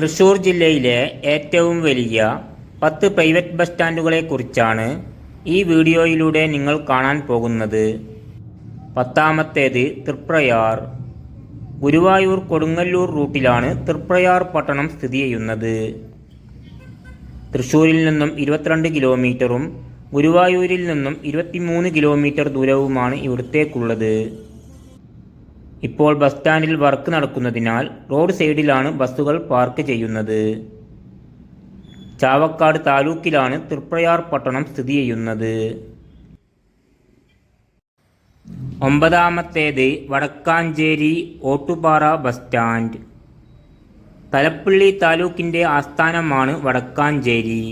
തൃശൂർ ജില്ലയിലെ ഏറ്റവും വലിയ പത്ത് പ്രൈവറ്റ് ബസ് സ്റ്റാൻഡുകളെക്കുറിച്ചാണ് ഈ വീഡിയോയിലൂടെ നിങ്ങൾ കാണാൻ പോകുന്നത്. പത്താമത്തേത് തൃപ്രയാർ. ഗുരുവായൂർ കൊടുങ്ങല്ലൂർ റൂട്ടിലാണ് തൃപ്രയാർ പട്ടണം സ്ഥിതി ചെയ്യുന്നത്. തൃശ്ശൂരിൽ നിന്നും ഇരുപത്തിരണ്ട് കിലോമീറ്ററും ഗുരുവായൂരിൽ നിന്നും ഇരുപത്തിമൂന്ന് കിലോമീറ്റർ ദൂരവുമാണ് ഇവിടത്തേക്കുള്ളത്. ഇപ്പോൾ ബസ് സ്റ്റാൻഡിൽ വർക്ക് നടക്കുന്നതിനാൽ റോഡ് സൈഡിലാണ് ബസ്സുകൾ പാർക്ക് ചെയ്യുന്നത്. ചാവക്കാട് താലൂക്കിലാണ് തൃപ്രയാർ പട്ടണം സ്ഥിതി ചെയ്യുന്നത്. ഒമ്പതാമത്തേത് വടക്കാഞ്ചേരി ഓട്ടുപാറ ബസ് സ്റ്റാൻഡ്. തലപ്പള്ളി താലൂക്കിന്റെ ആസ്ഥാനമാണ് വടക്കാഞ്ചേരി.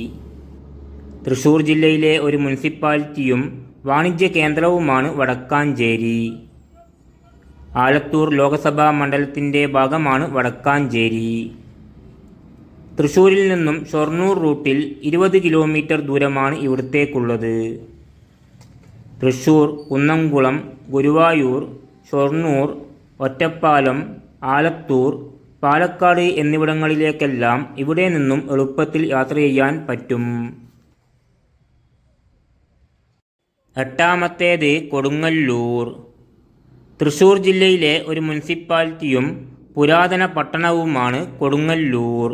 തൃശൂർ ജില്ലയിലെ ഒരു മുനിസിപ്പാലിറ്റിയും വാണിജ്യ കേന്ദ്രവുമാണ് വടക്കാഞ്ചേരി. ആലത്തൂർ ലോകസഭാ മണ്ഡലത്തിന്റെ ഭാഗമാണ് വടക്കാഞ്ചേരി. തൃശ്ശൂരിൽ നിന്നും ഷൊർണൂർ റൂട്ടിൽ ഇരുപത് കിലോമീറ്റർ ദൂരമാണ് ഇവിടത്തേക്കുള്ളത്. തൃശ്ശൂർ കുന്നംകുളം ഗുരുവായൂർ ഷൊർണൂർ ഒറ്റപ്പാലം ആലത്തൂർ പാലക്കാട് എന്നിവിടങ്ങളിലേക്കെല്ലാം ഇവിടെ നിന്നും എളുപ്പത്തിൽ യാത്ര ചെയ്യാൻ പറ്റും. എട്ടാമത്തേത് കൊടുങ്ങല്ലൂർ. തൃശൂർ ജില്ലയിലെ ഒരു മുനിസിപ്പാലിറ്റിയും പുരാതന പട്ടണവുമാണ് കൊടുങ്ങല്ലൂർ.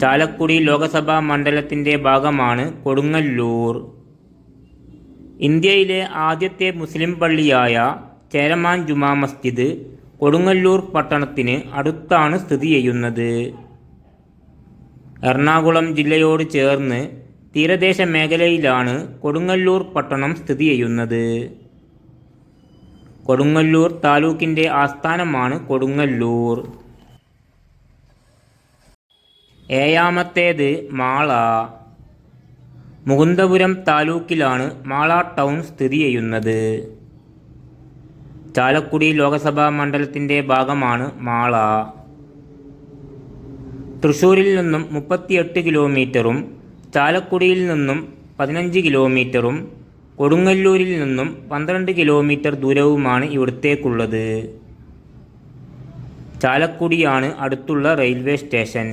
ചാലക്കുടി ലോകസഭാ മണ്ഡലത്തിന്റെ ഭാഗമാണ് കൊടുങ്ങല്ലൂർ. ഇന്ത്യയിലെ ആദ്യത്തെ മുസ്ലിം പള്ളിയായ ചേരമാൻ ജുമാ മസ്ജിദ് കൊടുങ്ങല്ലൂർ പട്ടണത്തിന് അടുത്താണ് സ്ഥിതി ചെയ്യുന്നത്. എറണാകുളം ജില്ലയോട് ചേർന്ന് തീരദേശ മേഖലയിലാണ് കൊടുങ്ങല്ലൂർ പട്ടണം സ്ഥിതി ചെയ്യുന്നത്. കൊടുങ്ങല്ലൂർ താലൂക്കിന്റെ ആസ്ഥാനമാണ് കൊടുങ്ങല്ലൂർ. ഏഴാമത്തേത് മാള. മുകുന്ദപുരം താലൂക്കിലാണ് മാള ടൗൺ സ്ഥിതി ചെയ്യുന്നത്. ചാലക്കുടി ലോകസഭാ മണ്ഡലത്തിന്റെ ഭാഗമാണ് മാള. തൃശ്ശൂരിൽ നിന്നും മുപ്പത്തിയെട്ട് കിലോമീറ്ററും ചാലക്കുടിയിൽ നിന്നും പതിനഞ്ച് കിലോമീറ്ററും കൊടുങ്ങല്ലൂരിൽ നിന്നും പന്ത്രണ്ട് കിലോമീറ്റർ ദൂരവുമാണ് ഇവിടത്തേക്കുള്ളത്. ചാലക്കുടിയാണ് അടുത്തുള്ള റെയിൽവേ സ്റ്റേഷൻ.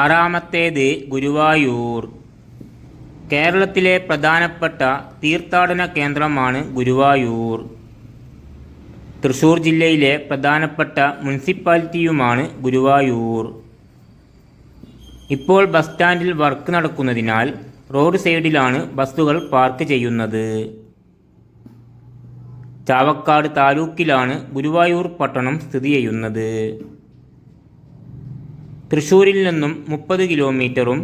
ആറാമത്തേത് ഗുരുവായൂർ. കേരളത്തിലെ പ്രധാനപ്പെട്ട തീർത്ഥാടന കേന്ദ്രമാണ് ഗുരുവായൂർ. തൃശൂർ ജില്ലയിലെ പ്രധാനപ്പെട്ട മുനിസിപ്പാലിറ്റിയുമാണ് ഗുരുവായൂർ. ഇപ്പോൾ ബസ് സ്റ്റാൻഡിൽ വർക്ക് നടക്കുന്നതിനാൽ റോഡ് സൈഡിലാണ് ബസ്സുകൾ പാർക്ക് ചെയ്യുന്നത്. ചാവക്കാട് താലൂക്കിലാണ് ഗുരുവായൂർ പട്ടണം സ്ഥിതി ചെയ്യുന്നത്. തൃശ്ശൂരിൽ നിന്നും മുപ്പത് കിലോമീറ്ററും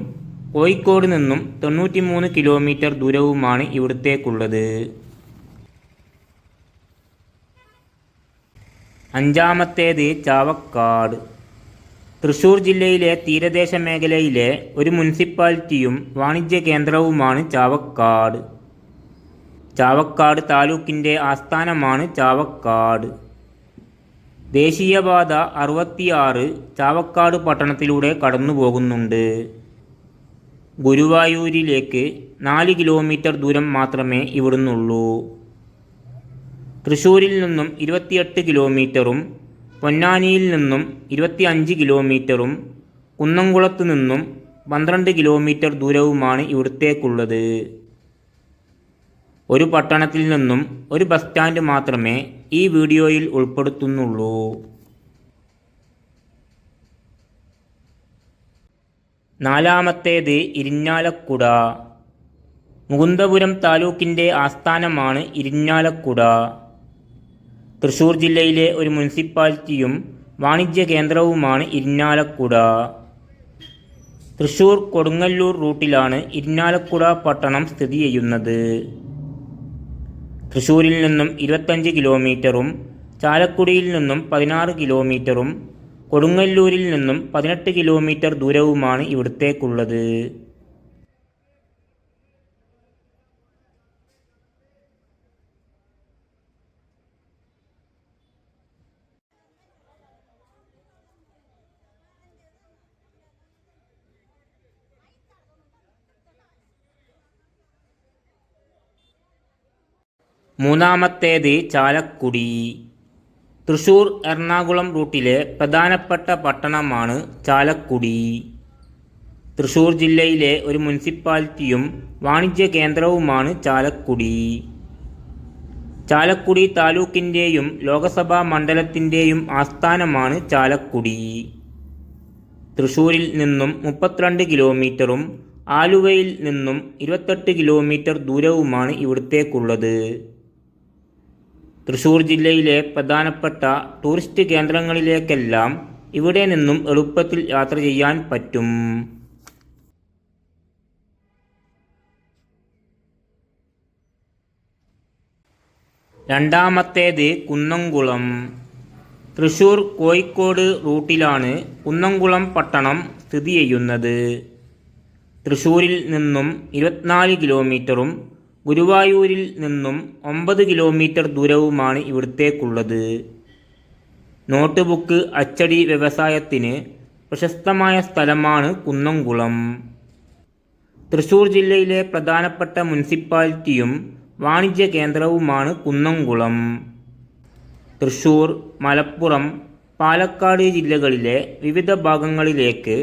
കോഴിക്കോട് നിന്നും തൊണ്ണൂറ്റിമൂന്ന് കിലോമീറ്റർ ദൂരവുമാണ് ഇവിടത്തേക്കുള്ളത്. അഞ്ചാമത്തേത് ചാവക്കാട്. തൃശൂർ ജില്ലയിലെ തീരദേശ മേഖലയിലെ ഒരു മുനിസിപ്പാലിറ്റിയും വാണിജ്യ കേന്ദ്രവുമാണ് ചാവക്കാട്. ചാവക്കാട് താലൂക്കിന്റെ ആസ്ഥാനമാണ് ചാവക്കാട്. ദേശീയപാത അറുപത്തിയാറ് ചാവക്കാട് പട്ടണത്തിലൂടെ കടന്നു പോകുന്നുണ്ട് ഗുരുവായൂരിലേക്ക് നാല് കിലോമീറ്റർ ദൂരം മാത്രമേ ഇവിടുന്നുള്ളൂ. തൃശ്ശൂരിൽ നിന്നും ഇരുപത്തിയെട്ട് കിലോമീറ്ററും പൊന്നാനിയിൽ നിന്നും ഇരുപത്തിയഞ്ച് കിലോമീറ്ററും കുന്നംകുളത്ത് നിന്നും പന്ത്രണ്ട് കിലോമീറ്റർ ദൂരവുമാണ് ഇവിടത്തേക്കുള്ളത്. ഒരു പട്ടണത്തിൽ നിന്നും ഒരു ബസ് സ്റ്റാൻഡ് മാത്രമേ ഈ വീഡിയോയിൽ ഉൾപ്പെടുത്തുന്നുള്ളൂ. നാലാമത്തേത് ഇരിഞ്ഞാലക്കുട. മുകുന്ദപുരം താലൂക്കിന്റെ ആസ്ഥാനമാണ് ഇരിഞ്ഞാലക്കുട. തൃശൂർ ജില്ലയിലെ ഒരു മുനിസിപ്പാലിറ്റിയും വാണിജ്യ കേന്ദ്രവുമാണ് ഇരിഞ്ഞാലക്കുട തൃശൂർ കൊടുങ്ങല്ലൂർ റൂട്ടിലാണ് ഇരിഞ്ഞാലക്കുട പട്ടണം സ്ഥിതി ചെയ്യുന്നത്. തൃശൂരിൽ നിന്നും ഇരുപത്തഞ്ച് കിലോമീറ്ററും ചാലക്കുടിയിൽ നിന്നും പതിനാറ് കിലോമീറ്ററും കൊടുങ്ങല്ലൂരിൽ നിന്നും പതിനെട്ട് കിലോമീറ്റർ ദൂരവുമാണ് ഇവിടത്തേക്കുള്ളത്. മൂന്നാമത്തേത് ചാലക്കുടി. തൃശൂർ എറണാകുളം റൂട്ടിലെ പ്രധാനപ്പെട്ട പട്ടണമാണ് ചാലക്കുടി. തൃശൂർ ജില്ലയിലെ ഒരു മുനിസിപ്പാലിറ്റിയും വാണിജ്യ കേന്ദ്രവുമാണ് ചാലക്കുടി. ചാലക്കുടി താലൂക്കിന്റെയും ലോകസഭാ മണ്ഡലത്തിന്റെയും ആസ്ഥാനമാണ് ചാലക്കുടി. തൃശൂരിൽ നിന്നും മുപ്പത്തിരണ്ട് കിലോമീറ്ററും ആലുവയിൽ നിന്നും ഇരുപത്തെട്ട് കിലോമീറ്റർ ദൂരവുമാണ് ഇവിടത്തേക്കുള്ളത്. തൃശൂർ ജില്ലയിലെ പ്രധാനപ്പെട്ട ടൂറിസ്റ്റ് കേന്ദ്രങ്ങളിലേക്കെല്ലാം ഇവിടെ നിന്നും എളുപ്പത്തിൽ യാത്ര ചെയ്യാൻ പറ്റും. രണ്ടാമത്തേത് കുന്നംകുളം. തൃശൂർ കോഴിക്കോട് റൂട്ടിലാണ് കുന്നംകുളം പട്ടണം സ്ഥിതി ചെയ്യുന്നത്. തൃശൂരിൽ നിന്നും ഇരുപത്തിനാല് കിലോമീറ്ററും ഗുരുവായൂരിൽ നിന്നും ഒമ്പത് കിലോമീറ്റർ ദൂരവുമാണ് ഇവിടത്തേക്കുള്ളത്. നോട്ട് ബുക്ക് അച്ചടി വ്യവസായത്തിന് പ്രശസ്തമായ സ്ഥലമാണ് കുന്നംകുളം. തൃശൂർ ജില്ലയിലെ പ്രധാനപ്പെട്ട മുനിസിപ്പാലിറ്റിയും വാണിജ്യ കേന്ദ്രവുമാണ് കുന്നംകുളം. തൃശൂർ മലപ്പുറം പാലക്കാട് ജില്ലകളിലെ വിവിധ ഭാഗങ്ങളിലേക്ക്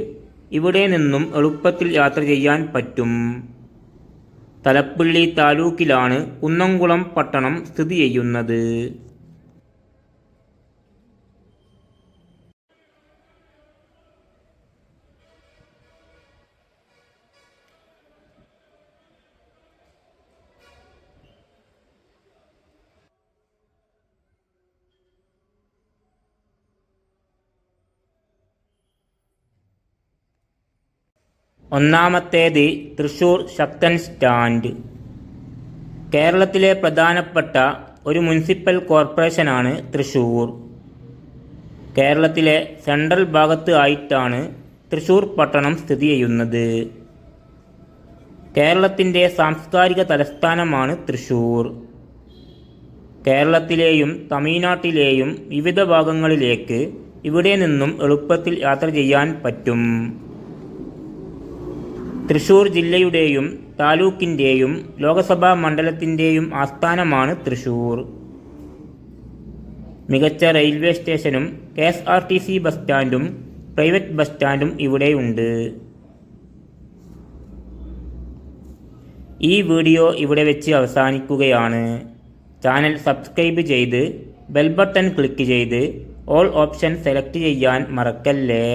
ഇവിടെ നിന്നും എളുപ്പത്തിൽ യാത്ര ചെയ്യാൻ പറ്റും. തലപ്പള്ളി താലൂക്കിലാണ് കുന്നംകുളം പട്ടണം സ്ഥിതി ചെയ്യുന്നത്. ഒന്നാമത്തേത് തൃശൂർ ശക്തൻ സ്റ്റാൻഡ്. കേരളത്തിലെ പ്രധാനപ്പെട്ട ഒരു മുനിസിപ്പൽ കോർപ്പറേഷനാണ് തൃശൂർ. കേരളത്തിലെ സെൻട്രൽ ഭാഗത്ത് ആയിട്ടാണ് തൃശൂർ പട്ടണം സ്ഥിതി ചെയ്യുന്നത്. കേരളത്തിന്റെ സാംസ്കാരിക തലസ്ഥാനമാണ് തൃശൂർ. കേരളത്തിലെയും തമിഴ്നാട്ടിലെയും വിവിധ ഭാഗങ്ങളിലേക്ക് ഇവിടെ നിന്നും എളുപ്പത്തിൽ യാത്ര ചെയ്യാൻ പറ്റും. തൃശൂർ ജില്ലയുടെയും താലൂക്കിന്റെയും ലോകസഭാ മണ്ഡലത്തിന്റെയും ആസ്ഥാനമാണ് തൃശൂർ. മികച്ച റെയിൽവേ സ്റ്റേഷനും K S R T C bus സ്റ്റാൻഡും private bus സ്റ്റാൻഡും ഇവിടെയുണ്ട്. ഈ വീഡിയോ ഇവിടെ വെച്ച് അവസാനിക്കുകയാണ്. ചാനൽ സബ്സ്ക്രൈബ് ചെയ്ത് ബെൽ ബട്ടൺ ക്ലിക്ക് ചെയ്ത് ഓൾ ഓപ്ഷൻ സെലക്ട് ചെയ്യാൻ മറക്കല്ലേ?